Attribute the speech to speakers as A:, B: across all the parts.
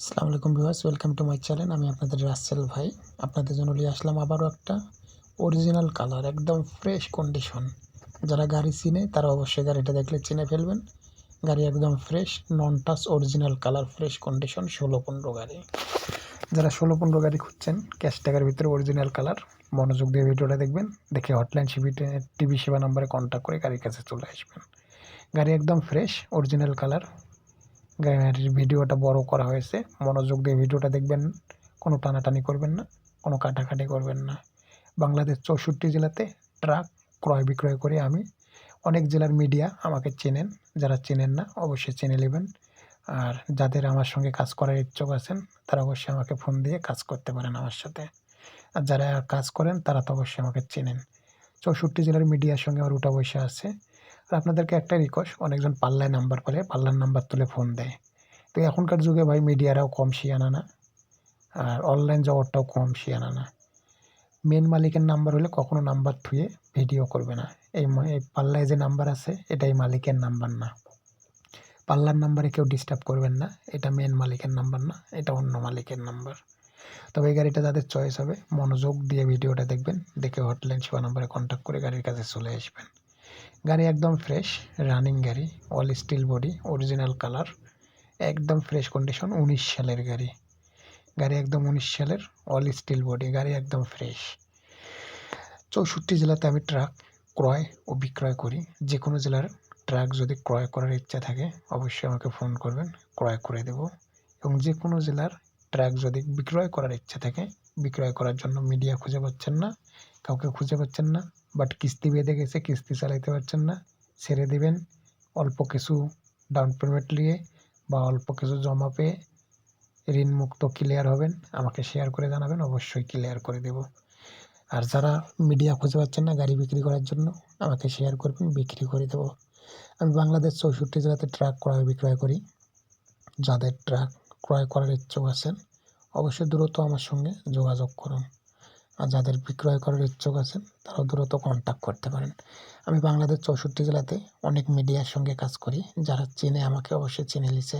A: আসসালামু আলাইকুম viewers, welcome to my channel. আমি আপনাদের রাসেল ভাই। আপনাদের জন্য নিয়ে আসলাম আবারও একটা অরিজিনাল কালার একদম ফ্রেশ কন্ডিশন যারা গাড়ি চিনে, তারা অবশ্যই গাড়িটা দেখলে চিনে ফেলবেন। গাড়ি একদম fresh non touch original colour fresh condition ষোলো পনেরো গাড়ি। যারা ষোলো পনেরো গাড়ি খুঁজছেন ক্যাশ টাকার ভিতরে অরিজিনাল কালার মনোযোগ দিয়ে ভিডিওটা দেখবেন। দেখে হটলাইন সিবি টিভি সেবা নাম্বারে কন্ট্যাক্ট করে গাড়ির কাছে চলে আসবেন। গাড়ি একদম ফ্রেশ অরিজিনাল কালার ভিডিওটা বড় করা হয়েছে। মনোযোগ দিয়ে ভিডিওটা দেখবেন, কোনো টানাটানি করবেন না, কোনো কাটাকাটি করবেন না। বাংলাদেশ চৌষট্টি জেলাতে ট্রাক ক্রয় বিক্রয় করে আমি। অনেক জেলার মিডিয়া আমাকে চেনেন, যারা চেনেন না অবশ্যই চেনে নেবেন। আর যাদের আমার সঙ্গে কাজ করার ইচ্ছুক আছেন, তারা অবশ্যই আমাকে ফোন দিয়ে কাজ করতে পারেন আমার সাথে। আর যারা কাজ করেন, তারা তো অবশ্যই আমাকে চেনেন। চৌষট্টি জেলার মিডিয়ার সঙ্গে আমার উঠা বসে আছে। আর আপনাদেরকে একটা রিকোয়েস্ট অনেকজন পাল্লায় নাম্বার পেলে পাল্লার নাম্বার তুলে ফোন দেয়। তো এখনকার যুগে ভাই মিডিয়ারাও কম শিয়ানা না, আর অনলাইন জগৎটাও কম শিয়ানা না। মেন মালিকের নাম্বার হলে কখনো নাম্বার থুয়ে ভিডিও করবে না। এই এই পাল্লায় যে নাম্বার আছে, এটাই মালিকের নাম্বার না। পাল্লার নাম্বারে কেউ ডিস্টার্ব করবেন না, এটা মেন মালিকের নাম্বার না, এটা অন্য মালিকের নাম্বার তবে এই গাড়িটা যাদের চয়েস হবে, মনোযোগ দিয়ে ভিডিওটা দেখবেন, দেখে হটলাইন সেবা নাম্বারে কন্ট্যাক্ট করে গাড়ির কাছে চলে আসবেন। গাড়ি একদম ফ্রেশ রানিং গাড়ি all steel body original colour একদম ফ্রেশ কন্ডিশন উনিশ সালের গাড়ি। গাড়ি একদম উনিশ সালের অল স্টিল বডি গাড়ি একদম ফ্রেশ চৌষট্টি জেলাতে আমি ট্রাক ক্রয় ও বিক্রয় করি। যে কোনো জেলার ট্রাক যদি ক্রয় করার ইচ্ছা থাকে, অবশ্যই আমাকে ফোন করবেন, ক্রয় করে দেব। এবং যে কোনো জেলার ট্রাক যদি বিক্রয় করার ইচ্ছা থাকে, বিক্রয় করার জন্য মিডিয়া খুঁজে পাচ্ছেন না, কাউকে খুঁজে পাচ্ছেন না বাট কিস্তি বেঁধে গেছে কিস্তি চালাইতে পারছেন না। ছেড়ে দেবেন। অল্প কিছু ডাউন পেমেন্ট নিয়ে বা অল্প কিছু জমা পেয়ে ঋণ মুক্ত ক্লিয়ার হবেন। আমাকে শেয়ার করে জানাবেন, অবশ্যই ক্লিয়ার করে দেব। আর যারা মিডিয়া খুঁজে পাচ্ছেন না গাড়ি বিক্রি করার জন্য, আমাকে শেয়ার করবেন, বিক্রি করে দেবো। আমি বাংলাদেশ চৌষট্টি জেলাতে ট্রাক ক্রয় বিক্রয় করি। যাদের ট্রাক ক্রয় করার ইচ্ছুক আছেন, অবশ্যই দ্রুত আমার সঙ্গে যোগাযোগ করুন। আর যাদের বিক্রয় করার ইচ্ছুক আছেন, তারাও দ্রুত কন্ট্যাক্ট করতে পারেন। আমি বাংলাদেশ চৌষট্টি জেলাতে অনেক মিডিয়ার সঙ্গে কাজ করি, যারা চেনে আমাকে অবশ্যই চিনে নিছে।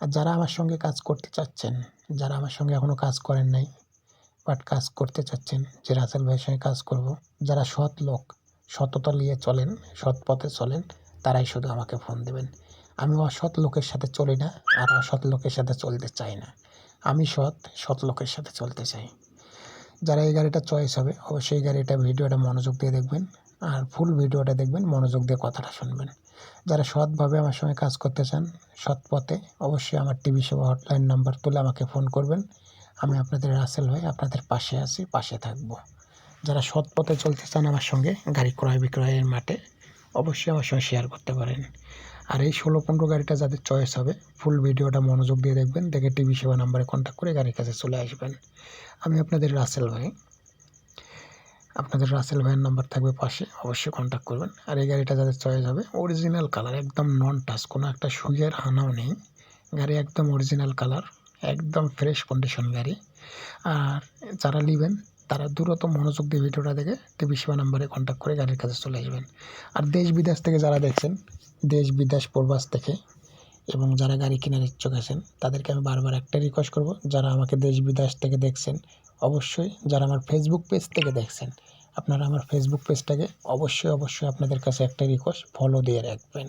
A: আর যারা আমার সঙ্গে কাজ করতে চাচ্ছেন, যারা আমার সঙ্গে এখনও কাজ করেন নাই বাট কাজ করতে চাচ্ছেন, যে রাসেল ভাইয়ের সঙ্গে কাজ করব, যারা সৎ লোক, সততা নিয়ে চলেন, সৎ পথে চলেন, তারাই শুধু আমাকে ফোন দেবেন। আমি অসৎ লোকের সাথে চলি না, আর অসৎ লোকের সাথে চলতে চাই না। আমি সৎ সৎ লোকের সাথে চলতে চাই। যারা এই গাড়িটা চয়েস হবে, অবশ্যই গাড়িটা ভিডিওটা মনোযোগ দিয়ে দেখবেন আর ফুল ভিডিওটা দেখবেন, মনোযোগ দিয়ে কথাটা শুনবেন। যারা সৎভাবে আমার সঙ্গে কাজ করতে চান, সৎ পথে অবশ্যই আমার টিভি সেবা হটলাইন নাম্বার তুলে আমাকে ফোন করবেন। আমি আপনাদের রাসেল হয়ে আপনাদের পাশে আছি, পাশে থাকব। যারা সৎ পথে চলতে চান আমার সঙ্গে, গাড়ি ক্রয় বিক্রয়ের মাঠে অবশ্যই আমার সঙ্গে শেয়ার করতে পারেন। আর এই ষোলো পনেরো গাড়িটা যাদের চয়েস হবে ফুল ভিডিওটা মনোযোগ দিয়ে দেখবেন, দেখে টিভি সেবা নাম্বারে কন্ট্যাক্ট করে গাড়ির কাছে চলে আসবেন। আমি আপনাদের রাসেল ভাই। আপনাদের রাসেল ভাইয়ের নাম্বার থাকবে পাশে, অবশ্যই কন্ট্যাক্ট করবেন। আর এই গাড়িটা যাদের চয়েস হবে অরিজিনাল কালার একদম নন টাচ কোনো একটা সুইয়ের হানাও নেই। গাড়ি একদম অরিজিনাল কালার একদম ফ্রেশ কন্ডিশন গাড়ি। আর যারা নেবেন তারা দ্রুত মনোযোগ দিয়ে ভিডিওটা দেখে টিভি সেবা নাম্বারে কন্ট্যাক্ট করে গাড়ির কাছে চলে আসবেন। আর দেশ বিদেশ থেকে যারা দেখছেন, দেশ বিদেশ প্রবাস থেকে এবং যারা গাড়ি কেনার ইচ্ছুক আছেন, তাদেরকে আমি বারবার একটা রিকোয়েস্ট করব, যারা আমাকে দেশ বিদেশ থেকে দেখছেন, অবশ্যই যারা আমার ফেসবুক পেজ থেকে দেখছেন, আপনারা আমার ফেসবুক পেজটাকে অবশ্যই অবশ্যই আপনাদের কাছে একটা রিকোয়েস্ট ফলো দিয়ে রাখবেন।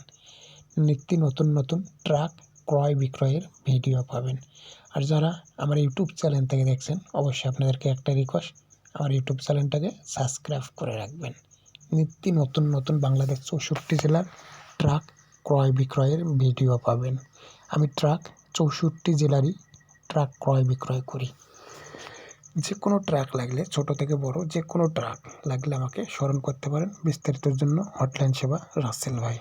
A: নিত্য নতুন নতুন ট্রাক ক্রয় বিক্রয়ের ভিডিও পাবেন। আর যারা আমার ইউটিউব চ্যানেল থেকে দেখছেন, অবশ্যই আপনাদেরকে একটা রিকোয়েস্ট আমার ইউটিউব চ্যানেলটাকে সাবস্ক্রাইব করে রাখবেন। নিত্য নতুন নতুন বাংলাদেশ চৌষট্টি জেলার ট্রাক ক্রয় বিক্রয়ের ভিডিও পাবেন। আমি ট্রাক চৌষট্টি জেলারই ট্রাক ক্রয় বিক্রয় করি। যে কোনো ট্রাক লাগলে, ছোট থেকে বড় যে কোনো ট্রাক লাগলে আমাকে স্মরণ করতে পারেন। বিস্তারিতের জন্য হটলাইন সেবা রাসেল ভাই।